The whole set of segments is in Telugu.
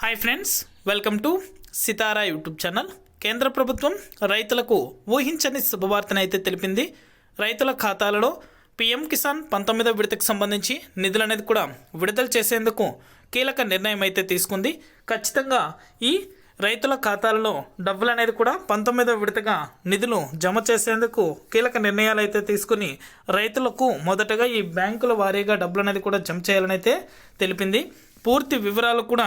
Hi friends welcome to Sitara YouTube channel కేంద్ర ప్రభుత్వం రైతులకు ఊహించని శుభవార్తనైతే తెలిపింది. రైతుల ఖాతాలలో పీఎం కిసాన్ పంతొమ్మిదో విడతకు సంబంధించి నిధులు అనేది కూడా విడుదల చేసేందుకు కీలక నిర్ణయం అయితే తీసుకుంది. ఖచ్చితంగా ఈ రైతుల ఖాతాలలో డబ్బులు అనేది కూడా పంతొమ్మిదవ విడతగా నిధులు జమ చేసేందుకు కీలక నిర్ణయాలు అయితే తీసుకుని రైతులకు మొదటగా ఈ బ్యాంకుల వారీగా డబ్బులు అనేది కూడా జమ చేయాలని అయితే తెలిపింది. పూర్తి వివరాలు కూడా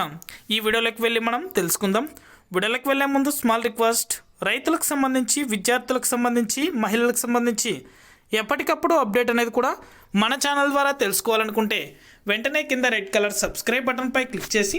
ఈ వీడియోలోకి వెళ్ళి మనం తెలుసుకుందాం. వీడియోలోకి వెళ్ళే ముందు స్మాల్ రిక్వెస్ట్ రైతులకు సంబంధించి విద్యార్థులకు సంబంధించి మహిళలకు సంబంధించి ఎప్పటికప్పుడు అప్డేట్ అనేది కూడా మన ఛానల్ ద్వారా తెలుసుకోవాలనుకుంటే వెంటనే కింద రెడ్ కలర్ సబ్స్క్రైబ్ బటన్పై క్లిక్ చేసి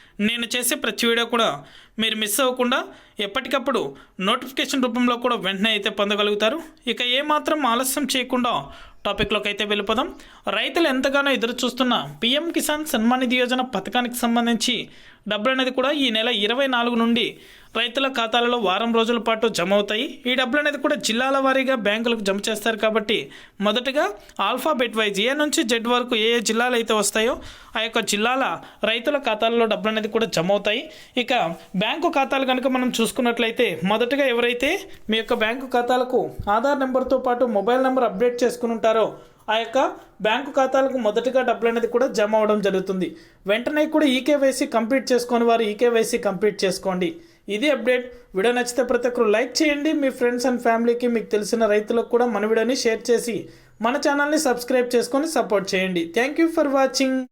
నేను చేసే ప్రతి వీడియో కూడా మీరు మిస్ అవ్వకుండా ఎప్పటికప్పుడు నోటిఫికేషన్ రూపంలో కూడా వెంటనే అయితే పొందగలుగుతారు. ఇక ఏమాత్రం ఆలస్యం చేయకుండా టాపిక్లోకి అయితే వెళ్ళిపోదాం. రైతులు ఎంతగానో ఎదురు చూస్తున్న పీఎం కిసాన్ సన్మాన్ నిధి యోజన పథకానికి సంబంధించి డబ్బులు అనేది కూడా ఈ నెల ఇరవై నాలుగు నుండి రైతుల ఖాతాలలో వారం రోజుల పాటు జమ అవుతాయి ఈ డబ్బులు అనేది కూడా జిల్లాల వారీగా బ్యాంకులకు జమ చేస్తారు కాబట్టి మొదటగా ఆల్ఫాబెట్ వైజ్ ఏ నుంచి జెడ్ వరకు ఏ ఏ జిల్లాలు అయితే వస్తాయో ఆ యొక్క జిల్లాల రైతుల ఖాతాలలో డబ్బులు అనేది కూడా జమ అవుతాయి ఇక బ్యాంకు ఖాతాలు కనుక మనం చూసుకున్నట్లయితే మొదటగా ఎవరైతే మీ యొక్క బ్యాంకు ఖాతాలకు ఆధార్ నెంబర్తో పాటు మొబైల్ నెంబర్ అప్డేట్ చేసుకుని ఉంటారో ఆ యొక్క బ్యాంకు ఖాతాలకు మొదటగా డబ్బులు అనేది కూడా జమ అవడం జరుగుతుంది. వెంటనే కూడా ఈకేవైసీ కంప్లీట్ చేసుకొని వారు ఈకేవైసీ కంప్లీట్ చేసుకోండి. ఇది అప్డేట్. వీడియో నచ్చితే ప్రతి ఒక్కరు లైక్ చేయండి. మీ ఫ్రెండ్స్ అండ్ ఫ్యామిలీకి మీకు తెలిసిన రైతులకు కూడా మన వీడియోని షేర్ చేసి మన ఛానల్ని సబ్స్క్రైబ్ చేసుకొని సపోర్ట్ చేయండి. Thank you for watching.